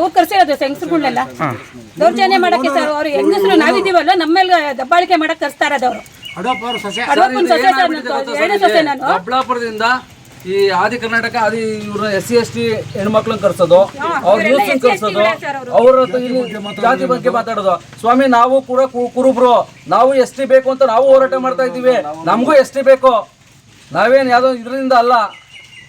ಅವ್ರು ಕರ್ಸಿರೋದು ಹೆಂಗಸ್ರುಗಳನ್ನೆಲ್ಲ ದೌರ್ಜನ್ಯ ಮಾಡಕ್ಕೆ ಸರ್ ಅವ್ರು ಹೆಂಗಸ್ರು ನಾವಿದ್ದೀವಲ್ಲ ನಮ್ಮೇಲೆ ದಬ್ಬಾಳಿಕೆ ಮಾಡಕ್ ಕರ್ಸ್ತಾ ಇರೋದು ಅವರು. ಅಡವಪ್ಪನ ಸೊಸೆ. ಸರ್ ನಾನು ಎರಡನೇ ಸೊಸೆ ನಾನು. ದೊಡ್ಡಬಳ್ಳಾಪುರದಿಂದ ಈ ಆದಿ ಕರ್ನಾಟಕ ಆದಿ ಇವ್ರ ಎಸ್ ಸಿ ಎಸ್ ಟಿ ಹೆಣ್ಮಕ್ಳನ್ನ ಕರ್ಸೋದು ಅವ್ರ ಯೂತ್ನ ಕರ್ಸೋದು ಅವ್ರ. ಜಾತಿ ಬಗ್ಗೆ ಮಾತಾಡೋದು ಸ್ವಾಮಿ ನಾವು ಕೂಡ ಕು- ಕುರುಬ್ರು ನಾವು ಎಸ್ ಟಿ ಬೇಕು ಅಂತ ನಾವು ಹೋರಾಟ ಮಾಡ್ತಾ ಇದ್ದೀವಿ. ನಮಗೂ ಎಸ್ ಟಿ ಬೇಕು. ನಾವೇನ್ ಯಾವ್ದೋ ಇದರಿಂದ ಅಲ್ಲ.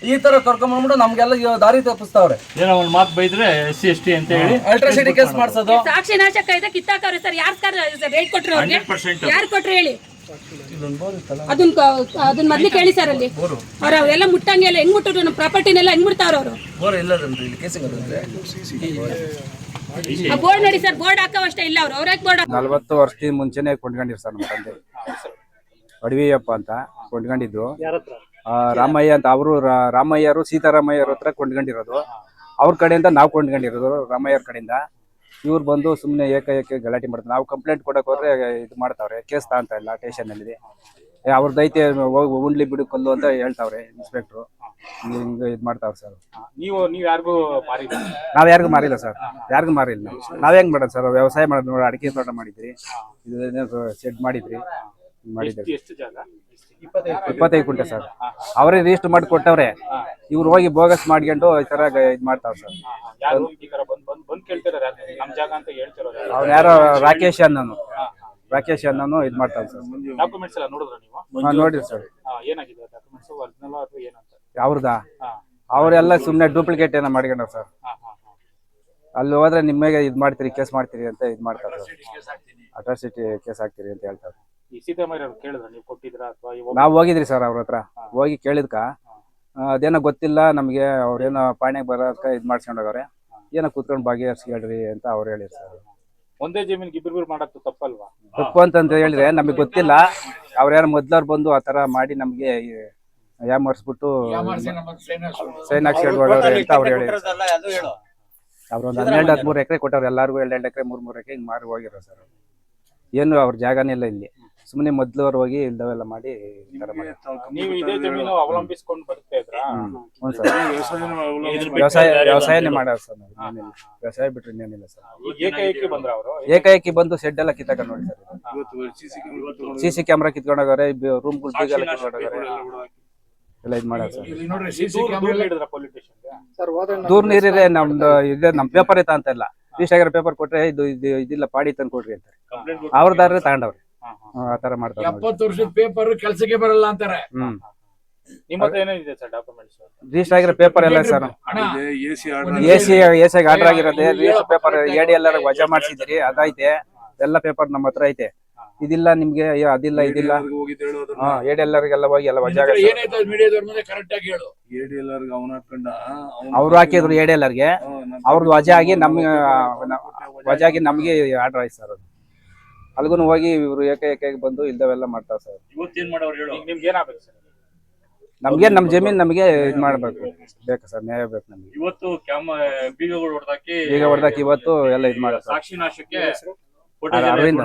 ಈ ತರ ಕರ್ಕೊಂಡ್ಬಂದ್ಬಿಟ್ಟು ನಮ್ಗೆಲ್ಲ ಇವ್ ದಾರಿ ತಪ್ಪಿಸ್ತಾವ್ರೆ. ಏನೋ ಒಂದು ಮಾತು ಬೈದ್ರೆ ಎಸ್ ಸಿ ಎಸ್ ಟಿ ಅಂತ ಹೇಳಿ ಅಲ್ಟ್ರಾಸಿಟಿ ಕೇಸ್ ಮಾಡ್ಸೋದು. ಸಾಕ್ಷಿ ನಾಶಕ ಇದೆ ಕಿತ್ತಾಕವ್ರೆ ಸರ್ ಯಾರ್ ಸರ್ ರೇಟ್ ಕೊಟ್ರು ಅವ್ರಿಗೆ? ಯಾರು ಕೊಟ್ರು ಹೇಳಿ? ಅದನ್ನ ಅದನ್ ಅದನ್ನ ಮೊದ್ಲು ಕೇಳಿ ಸರ್ ಅಲ್ಲಿ. ಅವ್ರ ಅವೆಲ್ಲ ಮುಟ್ಟಂಗೆಲ್ಲ ಹೆಂಗ್ ಮುಟ್ಟಿದ್ರು ನಮ್ಮ ಪ್ರಾಪರ್ಟಿನೆಲ್ಲ ಹೆಂಗ್ ಮುಟ್ತಾವ್ರ ಅವರು? ಬೋರ್ ಇಲ್ಲದಂದ್ರೆ ಇಲ್ಲಿ ಕೇಸಿಂಗ್ ಬೋರ್ಡ್ ನೋಡಿ ಸರ್ ಬೋರ್ಡ್ ಹಾಕವಷ್ಟೇ ಇಲ್ಲ ಅವ್ರು. ಅವ್ರಾಕ್ ಬೋರ್ಡ್ ನಲ್ವತ್ತು ವರ್ಷದ ಮುಂಚೆನೆ ಕೊಂಡ್ಕೊಂಡಿರ್ ಸರ್ ನಮ್ಮ ತಂದೆ. ಅಡವಿಯಪ್ಪ ಅಂತ ಕೊಂಡ್ಕೊಂಡಿದ್ರು. ರಾಮಯ್ಯ ಅಂತ ಅವರು ರಾಮಯ್ಯರು ಸೀತಾರಾಮಯ್ಯರ ಹತ್ರ ಕೊಂಡ್ಕೊಂಡಿರೋದು. ಅವ್ರ ಕಡೆಯಿಂದ ನಾವು ಕೊಂಡ್ಕೊಂಡಿರೋದು ರಾಮಯ್ಯರ ಕಡೆಯಿಂದ. ಇವ್ರು ಬಂದು ಸುಮ್ಮನೆ ಏಕಾಏಕಿ ಗಲಾಟೆ ಮಾಡ್ತಾರೆ. ನಾವು ಕಂಪ್ಲೇಂಟ್ ಕೊಡಕ್ ಹೋದ್ರೆ ಇದು ಮಾಡ್ತಾವ್ರೆ. ಕೇಸ್ ಅಂತ ಇಲ್ಲ ಸ್ಟೇಷನಲ್ಲಿ ಅವ್ರದ್ದೈತೆ ಹೋಗಿ ಉಂಡ್ಲಿ ಬಿಡು ಕೊಲ್ಲು ಅಂತ ಹೇಳ್ತಾವ್ರೆ ಇನ್ಸ್ಪೆಕ್ಟ್ರು ಹಿಂಗೆ ಇದು ಮಾಡ್ತಾವ್ರೆ ಸರ್ ನೀವು ನೀವು ಯಾರಿಗೂ ಮಾರಿಲ್ಲ? ನಾವ್ ಯಾರಿಗೂ ಮಾರಿಲ್ಲ ಸರ್ ಯಾರಿಗೂ ಮಾರಿಲ್ಲ. ನಾವು ನಾವ್ ಹೆಂಗ್ ಮಾಡೋದು ಸರ್ ವ್ಯವಸಾಯ ಮಾಡೋದು ನೋಡಿ ಅಡಿಕೆ ತೋಟ ಮಾಡಿದ್ರಿ. ಇದು ಶೆಡ್ ಮಾಡಿದ್ರಿ. ಮಾಡಿದ್ರಿ ಎಷ್ಟು ಜಾಗ? ಇಪ್ಪತ್ತೈದು. ಕುಂಟೆ ಸರ್. ಅವರೇ ರಿಜಿಸ್ಟರ್ ಮಾಡಿ ಕೊಟ್ಟವ್ರೆ ಇವ್ರು ಹೋಗಿ ಬೋಗಸ್ ಮಾಡ್ಕೊಂಡು ಈ ತರ ಇದು ಮಾಡ್ತಾವ್ ಸರ್. ಯಾರು ಈ ತರ ಬಂದ್ ಬಂದ್ ಬಂದ್ ಕೇಳ್ತಿರೋದು ಯಾರು? ನಮ್ ಜಾಗ ಅಂತ ಹೇಳ್ತಿರೋದು ಯಾರು? ಅವ್ರು ಯಾರೋ ರಾಕೇಶ್ ಅನ್ನೋನು. ರಾಕೇಶ್ ಅನ್ನೋನು ಇದು ಮಾಡ್ತಾವ್ ಸರ್. ಡಾಕ್ಯುಮೆಂಟ್ಸ್ ಎಲ್ಲ ನೋಡಿದ್ರ ನೀವು? ಹಾ, ನೋಡಿರಿ ಸರ್. ಅವ್ರದ ಏನಾಗಿದೆ? ಡಾಕ್ಯುಮೆಂಟ್ಸ್ ಒರಿಜಿನಲ್ ಅಥವಾ ಏನಂತ? ಅವ್ರದಾ? ಹಾ. ಅವರೆಲ್ಲ ಸುಮ್ಮನೆ ಡೂಪ್ಲಿಕೇಟ್ ಏನೋ ಮಾಡ್ಕೊಂಡ್ರ ಸರ್. ಹಾ ಹಾ ಹಾ. ಅಲ್ಲಿ ಹೋದ್ರೆ ನಿಮಗೆ ಇದು ಮಾಡ್ತೀರಿ ಕೇಸ್ ಮಾಡ್ತೀರಿ ಅಂತ ಇದು ಮಾಡ್ತಾರೆ ಸರ್. ಅಟ್ರಾಸಿಟಿ ಕೇಸ್ ಹಾಕ್ತೀರಿ ಅಂತ ಹೇಳ್ತಾರೆ. ಈ ಅವ್ರು ಕೇಳಿದ್ರ ನೀವು ಕೊಟ್ಟಿದ್ರ ಅಥವಾ ನಾವು ಹೋಗಿದ್ರಿ ಸರ್ ಅವ್ರ ಹತ್ರ. ಹೋಗಿ ಕೇಳಿದ್ಕ. ಅದೇನೋ ಗೊತ್ತಿಲ್ಲ ನಮಗೆ ಅವ್ರೇನೋ ಪಾಣ್ಯಾಗ ಬರೋದಕ್ಕೆ ಇದು ಮಾಡ್ಸ್ಕೊಂಡವ್ರೆ ಏನೋ ಕೂತ್ಕೊಂಡು ಭಾಗಿಹರಿಸಿ ಹೇಳ್ರಿ ಅಂತ ಅವ್ರು ಹೇಳಿರಿ ಸರ್. ಒಂದೇ ಜಮೀನ್ಗೆ ಇಬ್ರು ಮಾಡೋದು ತಪ್ಪಲ್ವಾ? ತಪ್ಪು ಅಂತ ಹೇಳಿದ್ರೆ ನಮಗೆ ಗೊತ್ತಿಲ್ಲ. ಅವ್ರ ಯಾರು ಮೊದ್ಲವ್ರು ಬಂದು ಆ ತರ ಮಾಡಿ ನಮಗೆ ಮಾಡಿಸ್ಬಿಟ್ಟು ಸೈನ್ ಹಾಕ್ಸಿ ಅಂತ ಅವ್ರು ಹೇಳಿದ್ರು ಅವ್ರ ಒಂದು ಹನ್ನೆರಡು ಹದಿಮೂರು ಎಕರೆ ಕೊಟ್ಟವ್ರು ಎಲ್ಲರಿಗೂ ಎರಡು ಎರಡು ಎಕರೆ ಮೂರು ಮೂರು ಎಕರೆ ಹಿಂಗೆ ಮಾರಿ ಹೋಗಿರೋ ಸರ್ ಏನು ಅವ್ರ ಜಾಗನೇ ಇಲ್ಲ ಇಲ್ಲಿ. ಸುಮ್ಮನೆ ಮೊದ್ಲು ಹೋಗಿ ಇಲ್ದವೆಲ್ಲ ಮಾಡಿ ಈ ಥರ ಮಾಡಿ. ನೀವು ಇದೇ ಜಮೀನು ಅವಲಂಬಿಸ್ಕೊಂಡು ಬದುಕ್ತಾ ಇದ್ರಾ ಹ್ಞೂ ಸರ್. ವ್ಯವಸಾಯ ವ್ಯವಸಾಯನೇ ಮಾಡೋದು ಸರ್ ನಾವು. ಇನ್ನೇನಿಲ್ಲ ವ್ಯವಸಾಯ ಬಿಟ್ರೆ ಇನ್ನೇನಿಲ್ಲ ಸರ್. ಈಗ ಏಕಾಏಕಿ ಬಂದ್ರ ಅವರು? ಏಕಾಏಕಿ? ಬಂದು ಶೆಡ್ ಎಲ್ಲ ಕಿತ್ತಾಕ ನೋಡಿ ಸರ್ ಸಿ ಸಿ ಕ್ಯಾಮ್ರಾ ಕಿತ್ಕೊಂಡಾಗಾರೆ ರೂಮ್ ಬೀಗೆಲ್ಲ ಕಿತ್ಕೊಂಡೋಗವ್ರೆ ಎಲ್ಲ ಇದು ಮಾಡೋದು ಸರ್. ಹಿಡಿದ್ರ ಪೊಲೀಸ್ ಸ್ಟೇಷನ್ಗೆ ದೂರ ನೀರಿದೆ ನಮ್ದು ಇದೆ ನಮ್ ಪೇಪರ್ ಐತ ಅಂತ ಇಲ್ಲ ಇಷ್ಟಾಗಿರೋ ಪೇಪರ್ ಕೊಟ್ರೆ ಇದು ಇದು ಇದಿಲ್ಲ ಪಾಡಿ ತಂದು ಕೊಡ್ರಿ ಅಂತಾರೆ ಅವ್ರದಾರ ತಗೊಂಡವ್ರೆ. ಹ್ಮ್, ಆ ತರ ಮಾಡ್ತಾರೆ. ಎಪ್ಪತ್ತು ವರ್ಷದ ಪೇಪರ್ ಕೆಲ್ಸಕ್ಕೆ ಬರಲ್ಲ ಅಂತಾರೆ. ಹ್ಮ್. ನಿಮ್ಮ ಹತ್ರ ಏನೇನಿದೆ ಸರ್ ಡಾಕ್ಯುಮೆಂಟ್ಸ್ ರಿಜಿಸ್ಟರ್ ಆಗಿರೋ ಪೇಪರ್ ಎಲ್ಲ sir. AC A C A C order ಆಗಿರೋದೆ register paper AD ಎಲ್ಲ ವಜಾ ಮಾಡ್ಸಿದ್ರಿ ಅದೈತೆ ಎಲ್ಲ ಪೇಪರ್ ನಮ್ಮ ಹತ್ರ ಐತೆ. ಇದಿಲ್ಲ ನಿಮ್ಗೆ ಅಯ್ಯೋ ಅದಿಲ್ಲ ಇದಿಲ್ಲ. ಹಾ ಎಡಿ ಎಲ್ಲರಿಗೆಲ್ಲ ಹೋಗಿ ಎಲ್ಲ ವಜಾ ಆಗತ್ತೆ. ಏನಾಯ್ತು ಮೀಡಿಯಾದವ್ರ ಮುಂದೆ ಕರೆಕ್ಟ್ ಆಗಿ ಹೇಳು. ಅವ್ರು ಹಾಕಿದ್ರು ಎಡಿ ಎಲ್ಲರಿಗೆ ಅವ್ರದ್ದು ವಜಾ ಆಗಿ ನಮ್ಗೆ ವಜಾ ಆಗಿ ನಮ್ಗೆ ಆರ್ಡರ್ ಆಯ್ತು ಸರ್ ಅದು. ಅಲ್ಗೂ ಹೋಗಿ ಇವ್ರು ಏಕೆ ಏಕೆ ಬಂದು ಇಲ್ದವೆಲ್ಲ ಮಾಡ್ತಾರೆ ಸರ್. ಇವತ್ತೇನ್ ಮಾಡೋರು ಹೇಳು. ನಿಮ್ಗೆ ಏನಾಗಬೇಕು ಸರ್? ನಮ್ಗೆ ನಮ್ ಜಮೀನ್ ನಮ್ಗೆ ಇದ್ ಮಾಡ್ಬೇಕು. ಬೇಕು ಸರ್ ನ್ಯಾಯ ಬೇಕು ನಮ್ಗೆ. ಇವತ್ತು ಕ್ಯಾಮ ಬೀಗಗಳು ಹೊಡೆದಾಕಿ ಈಗ ಹೊಡೆದಾಕಿ ಇವತ್ತು ಎಲ್ಲ ಇದ್ ಮಾಡ್ತಾರೆ. ಸಾಕ್ಷಿ ನಾಶಕ್ಕೆ ಅರವಿಂದ.